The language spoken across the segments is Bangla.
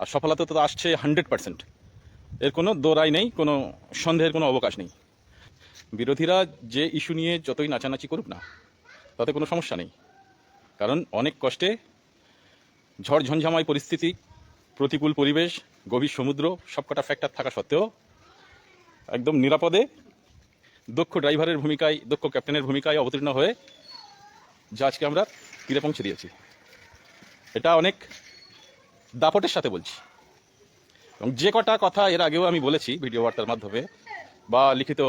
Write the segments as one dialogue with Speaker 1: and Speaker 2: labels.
Speaker 1: আর সফলতা তো আসছে হান্ড্রেড পার্সেন্ট এর কোনো দোরাই নেই, কোনো সন্দেহের কোনো অবকাশ নেই। বিরোধীরা যে ইস্যু নিয়ে যতই নাচানাচি করুক না, তাতে কোনো সমস্যা নেই। কারণ অনেক কষ্টে ঝড় ঝঞ্ঝামাই পরিস্থিতি, প্রতিকূল পরিবেশ, গভীর সমুদ্র, সবকটা ফ্যাক্টর থাকা সত্ত্বেও একদম নিরাপদে দক্ষ ড্রাইভারের ভূমিকায়, দক্ষ ক্যাপ্টেনের ভূমিকায় অবতীর্ণ হয়ে জাহাজকে আমরা তীরে পৌঁছে দিয়েছি। এটা অনেক দাপটের সাথে বলছি। এবং যে কটা কথা এর আগেও আমি বলেছি ভিডিও বার্তার মাধ্যমে বা লিখিত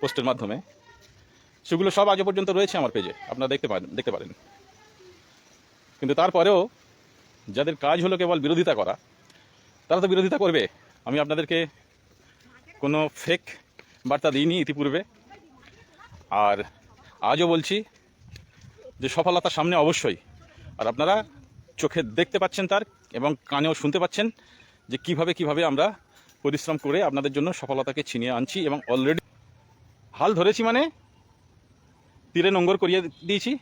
Speaker 1: পোস্টের মাধ্যমে, সেগুলো সব আগে পর্যন্ত রয়েছে আমার পেজে। আপনারা দেখতে পারেন দেখতে পারেন। কিন্তু তারপরেও যাদের কাজ হলো কেবল বিরোধিতা করা, তারা তো বিরোধিতা করবে। আমি আপনাদেরকে কোনো ফেক বার্তা দিইনি ইতিপূর্বে। আর আজও বলছি যে সফলতা সামনে অবশ্যই। আর আপনারা চোখে দেখতে পাচ্ছেন তার এবং কানেও শুনতে পাচ্ছেন যে কীভাবে কীভাবে আমরা পরিশ্রম করে আপনাদের জন্য সফলতাকে ছিনিয়ে আনছি এবং অলরেডি হাল ধরেছি মানে তীরে নোঙ্গর করিয়ে দিয়েছি।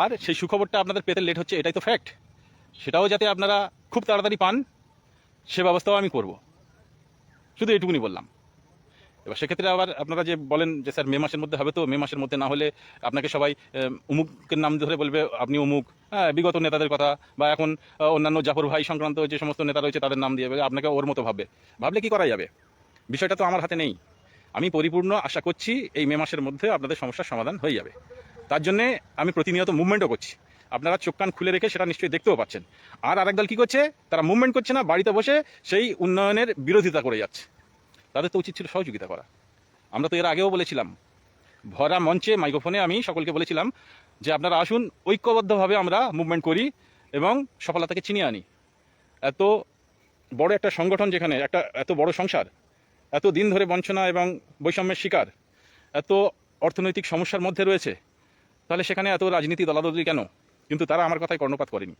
Speaker 1: আর সেই সুখবরটা আপনাদের পেতে লেট হচ্ছে, এটাই তো ফ্যাক্ট সেটাও যাতে আপনারা খুব তাড়াতাড়ি পান, সে ব্যবস্থাও আমি করব। শুধু এটুকুনি বললাম। এবার সেক্ষেত্রে আবার আপনারা যে বলেন যে স্যার মে মাসের মধ্যে হবে তো, মে মাসের মধ্যে না হলে আপনাকে সবাই অমুকের নাম ধরে বলবে, আপনি অমুক হ্যাঁ বিগত নেতাদের কথা বা এখন অন্যান্য জাফর ভাই সংক্রান্ত যে সমস্ত নেতা রয়েছে তাদের নাম দিয়ে আপনাকে ওর মতো ভাববে। ভাবলে কি করা যাবে? বিষয়টা তো আমার হাতে নেই। আমি পরিপূর্ণ আশা করছি এই মে মাসের মধ্যে আপনাদের সমস্যার সমাধান হয়ে যাবে। তার জন্যে আমি প্রতিনিয়ত মুভমেন্টও করছি। আপনারা চোখ কান খুলে রেখে সেটা নিশ্চয়ই দেখতেও পাচ্ছেন। আর আরেক দল কী করছে? তারা মুভমেন্ট করছে না, বাড়িতে বসে সেই উন্নয়নের বিরোধিতা করে যাচ্ছে। তাদের তো উচিত ছিল সহযোগিতা করা। আমরা তো এর আগেও বলেছিলাম, ভরা মঞ্চে মাইক্রোফোনে আমি সকলকে বলেছিলাম যে আপনারা আসুন, ঐক্যবদ্ধভাবে আমরা মুভমেন্ট করি এবং সফলতাকে চিনিয়ে আনি। এত বড় একটা সংগঠন যেখানে, একটা এত বড় সংসার, এত দিন ধরে বঞ্চনা এবং বৈষম্যের শিকার, এত অর্থনৈতিক সমস্যার মধ্যে রয়েছে, তাহলে সেখানে এত রাজনীতি দলাদলি কেন? কিন্তু তারা আমার কথায় কর্ণপাত করেনি।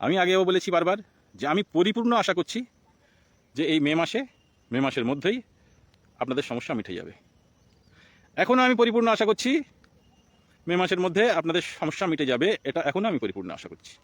Speaker 1: আমি আগেও বলেছি বারবার যে আমি পরিপূর্ণ আশা করছি যে এই মে মাসে মে মাসের মধ্যেই আপনাদের সমস্যা মিটে যাবে। এখনও আমি পরিপূর্ণ আশা করছি, মে মাসের মধ্যে আপনাদের সমস্যা মিটে যাবে, এটা এখনও আমি পরিপূর্ণ আশা করছি।